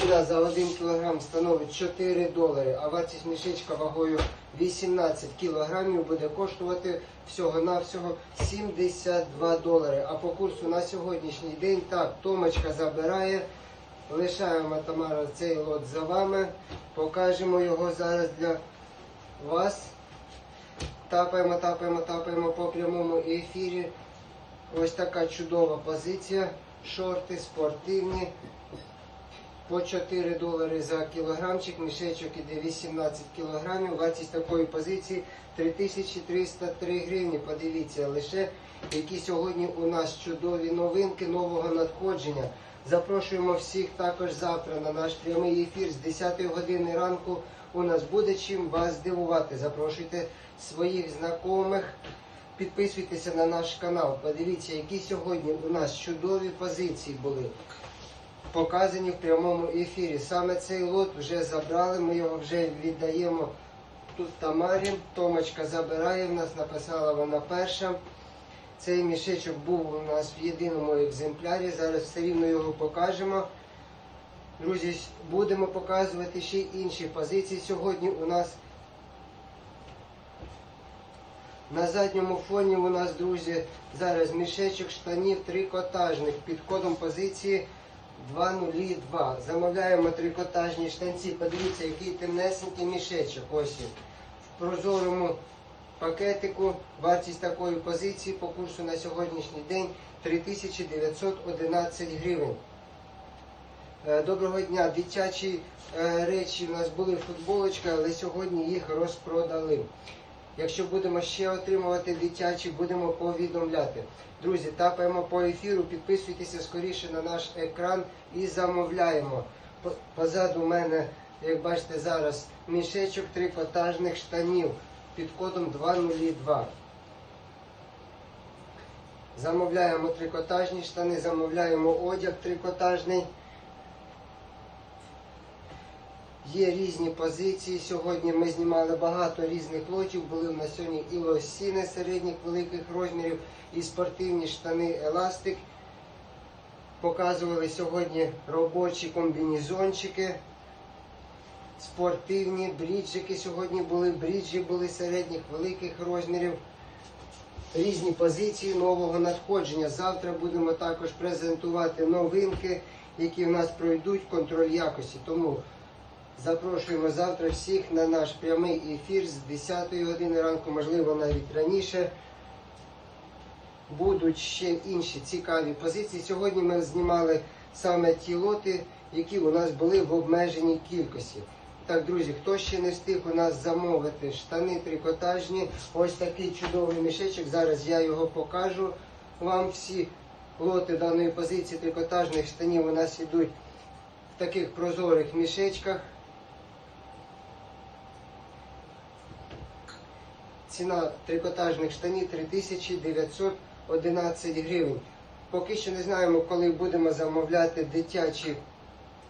ціна за 1 кг становить 4 долари, а вартість мішечка вагою 18 кг буде коштувати всього-навсього 72 долари. А по курсу на сьогоднішній день так, Томочка забирає. Лишаємо Тамара цей лот за вами. Покажемо його зараз для вас. Тапаємо, тапаємо, тапаємо по прямому ефірі. Ось така чудова позиція. Шорти спортивні. По 4 долари за кілограмчик, мішечок іде 18 кілограмів. Вартість такої позиції 3303 гривні. Подивіться лише, які сьогодні у нас чудові новинки нового надходження. Запрошуємо всіх також завтра на наш прямий ефір з 10 години ранку. У нас буде чим вас здивувати. Запрошуйте своїх знайомих. Підписуйтеся на наш канал. Подивіться, які сьогодні у нас чудові позиції були показані в прямому ефірі. Саме цей лот вже забрали, ми його вже віддаємо тут Тамарі. Томочка забирає в нас, написала вона перша. Цей мішечок був у нас в єдиному екземплярі. Зараз все рівно його покажемо. Друзі, будемо показувати ще інші позиції. Сьогодні у нас на задньому фоні у нас, друзі, зараз мішечок штанів трикотажних під кодом позиції 202. Замовляємо трикотажні штанці. Подивіться, який темнесенький мішечок. Ось він. В прозорому пакетику вартість такої позиції по курсу на сьогоднішній день 3911 гривень. Е, Доброго дня. Дитячі е, речі у нас були футболочка, але сьогодні їх розпродали. Якщо будемо ще отримувати дитячі, будемо повідомляти. Друзі, тапаємо по ефіру, підписуйтеся скоріше на наш екран і замовляємо. По- Позаду мене, як бачите зараз, мішечок трикотажних штанів під кодом 202. Замовляємо трикотажні штани, замовляємо одяг трикотажний. Є різні позиції. Сьогодні ми знімали багато різних лотів. Були в нас сьогодні і лосіни середніх великих розмірів, і спортивні штани еластик. Показували сьогодні робочі комбінезончики, спортивні бріджики. Сьогодні були бріджі, були середніх великих розмірів. Різні позиції нового надходження. Завтра будемо також презентувати новинки, які в нас пройдуть контроль якості. Тому Запрошуємо завтра всіх на наш прямий ефір з 10 години ранку, можливо, навіть раніше. Будуть ще інші цікаві позиції. Сьогодні ми знімали саме ті лоти, які у нас були в обмеженій кількості. Так, друзі, хто ще не встиг у нас замовити штани трикотажні, ось такий чудовий мішечок. Зараз я його покажу вам всі лоти даної позиції трикотажних штанів у нас йдуть в таких прозорих мішечках. Ціна трикотажних штанів 3911 гривень. Поки що не знаємо, коли будемо замовляти дитячі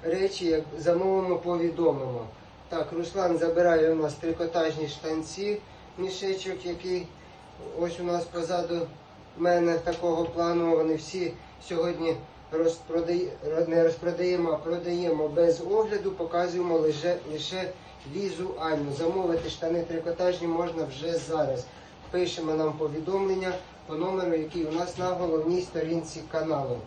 речі, як замовимо, повідомимо. Так, Руслан забирає у нас трикотажні штанці, мішечок, який ось у нас позаду мене такого плану. Вони всі сьогодні розпродає, не розпродаємо, а продаємо без огляду, показуємо лише, лише візуально. Замовити штани трикотажні можна вже зараз. Пишемо нам повідомлення по номеру, який у нас на головній сторінці каналу.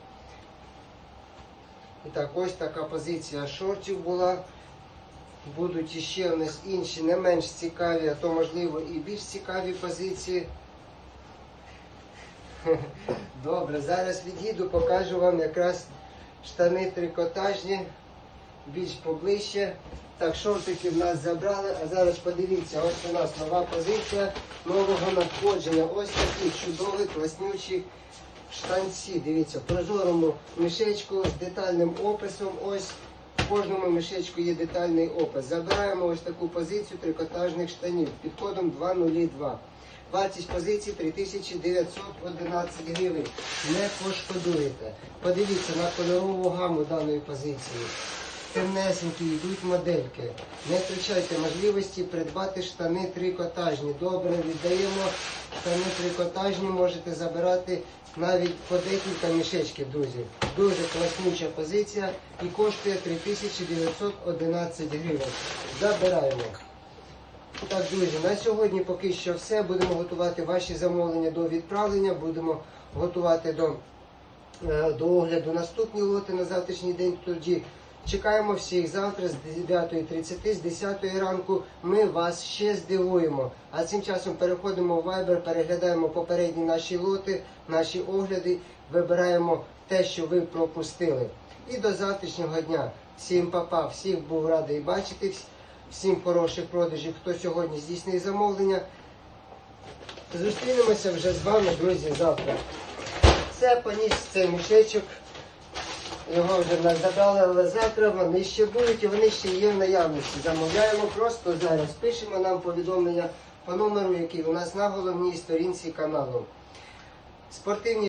І так, ось така позиція шортів була. Будуть іще у нас інші не менш цікаві, а то можливо і більш цікаві позиції. Добре, зараз від'їду, покажу вам якраз штани трикотажні, більш поближче. Так, шортики в нас забрали, а зараз подивіться, ось у нас нова позиція нового надходження. Ось такі чудові, класнючі штанці. Дивіться, в прозорому мішечку з детальним описом. Ось в кожному мішечку є детальний опис. Забираємо ось таку позицію трикотажних штанів під кодом 202. Вартість позиції 3911 гривень. Не пошкодуєте. Подивіться на кольорову гаму даної позиції. Темнесенькі, йдуть модельки. Не втрачайте можливості придбати штани трикотажні. Добре, віддаємо штани трикотажні, можете забирати навіть по декілька мішечків, друзі. Дуже класнюча позиція і коштує 3911 гривень. Забираємо. Так, друзі, на сьогодні поки що все. Будемо готувати ваші замовлення до відправлення, будемо готувати до, е, до огляду наступні лоти на завтрашній день. Тоді чекаємо всіх завтра з 9.30, з 10 ранку. Ми вас ще здивуємо. А цим часом переходимо в Viber, переглядаємо попередні наші лоти, наші огляди, вибираємо те, що ви пропустили. І до завтрашнього дня. Всім папа, всіх був радий бачити. Всім хороших продажів, хто сьогодні здійснив замовлення. Зустрінемося вже з вами, друзі, завтра. Це поніс цей мішечок. Його вже в забрали, але завтра вони ще будуть і вони ще є в наявності. Замовляємо просто зараз. Пишемо нам повідомлення по номеру, який у нас на головній сторінці каналу. Спортивні